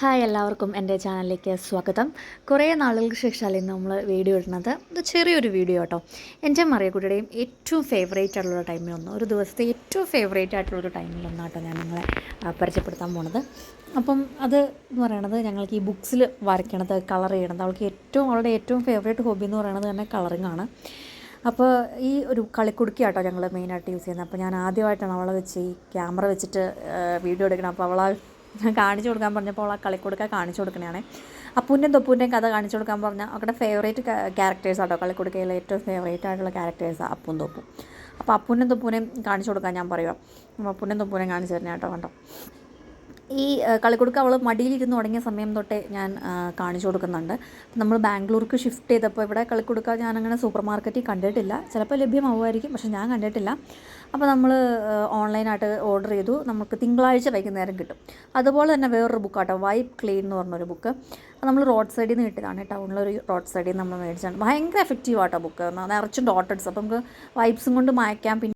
Hi എല്ലാവർക്കും എന്റെ ചാനലിലേക്ക് സ്വാഗതം. കുറേ നാളുകൾക്ക് ശേഷമല്ലേ നമ്മൾ വീഡിയോ ഇടുന്നത്. ഇത് ചെറിയൊരു വീഡിയോ കേട്ടോ. എന്റെ മറിയക്കുട്ടിയുടെയും ഏറ്റവും ഫേവറേറ്റ് ആയിട്ടുള്ള ടൈമിലൊന്ന് ഒരു ദിവസത്തെ ഏറ്റവും ഫേവറേറ്റ് ആയിട്ടുള്ള ഒരു ടൈമിലൊന്നാട്ടോ ഞാൻ നിങ്ങളെ പരിചയപ്പെടുത്താൻ പോണത്. അപ്പം അത് എന്ന് പറയണത് ഞങ്ങൾക്ക് ഈ ബുക്സിൽ വരയ്ക്കണത് കളർ ചെയ്യണത് അവൾക്ക് ഏറ്റവും അവളുടെ ഏറ്റവും ഫേവറേറ്റ് ഹോബി എന്ന് പറയണത് തന്നെ കളറിങ് ആണ്. അപ്പോൾ ഈ ഒരു കളിക്കുടുക്കി ആട്ടോ ഞങ്ങൾ മെയിനായിട്ട് യൂസ് ചെയ്യുന്നത്. അപ്പോൾ ഞാൻ ആദ്യമായിട്ടാണ് അവളെ വെച്ച് ഈ ക്യാമറ വെച്ചിട്ട് വീഡിയോ എടുക്കണം അപ്പോൾ അവളാ ഞാൻ കാണിച്ചു കൊടുക്കാൻ പറഞ്ഞപ്പോൾ ആ കളിക്കൊടുക്ക കാണിച്ചു കൊടുക്കണേ അപ്പൂന്റെയും തൊപ്പൂന്റെയും കഥ കാണിച്ചു കൊടുക്കാൻ പറഞ്ഞാൽ അവരുടെ ഫേവറേറ്റ് ക്യാരക്ടേഴ്സ് ആട്ടോ. കളിക്കൊടുക്കയിലെ ഏറ്റവും ഫേവറേറ്റ് ആയിട്ടുള്ള ക്യാരക്ടേഴ്സാണ് അപ്പും തൊപ്പും. അപ്പോൾ അപ്പൂനും തൊപ്പൂനെയും കാണിച്ചു കൊടുക്കാൻ ഞാൻ പറയുക അപ്പോൾ അപ്പൂന്റെയും തൊപ്പൂനെയും കാണിച്ചു തരണേ കേട്ടോ കണ്ടോ. ഈ കളിക്കുടുക്ക അവൾ മടിയിലിരുന്ന് തുടങ്ങിയ സമയം തൊട്ടേ ഞാൻ കാണിച്ചു കൊടുക്കുന്നുണ്ട്. നമ്മൾ ബാംഗ്ലൂർക്ക് ഷിഫ്റ്റ് ചെയ്തപ്പോൾ ഇവിടെ കളിക്കുടുക്ക ഞാനങ്ങനെ സൂപ്പർ മാർക്കറ്റിൽ കണ്ടിട്ടില്ല. ചിലപ്പോൾ ലഭ്യമാവുമായിരിക്കും പക്ഷെ ഞാൻ കണ്ടിട്ടില്ല. അപ്പോൾ നമ്മൾ ഓൺലൈനായിട്ട് ഓർഡർ ചെയ്തു. നമുക്ക് തിങ്കളാഴ്ച വൈകുന്നേരം കിട്ടും. അതുപോലെ തന്നെ വേറൊരു ബുക്കാട്ടോ വൈപ്പ് ക്ലീൻ എന്ന് പറഞ്ഞൊരു ബുക്ക് നമ്മൾ റോഡ് സൈഡിൽ നിന്ന് കിട്ടിയതാണ് ടൗണിലൊരു റോഡ് സൈഡിൽ നിന്ന് നമ്മൾ മേടിച്ചാണ് ഭയങ്കര എഫക്റ്റീവ് ആട്ടോ ബുക്ക് നിറച്ചും ഡോട്ടഡ്സ് അപ്പോൾ നമുക്ക് വൈപ്സും കൊണ്ട് മായ്ക്കാം. പിന്നെ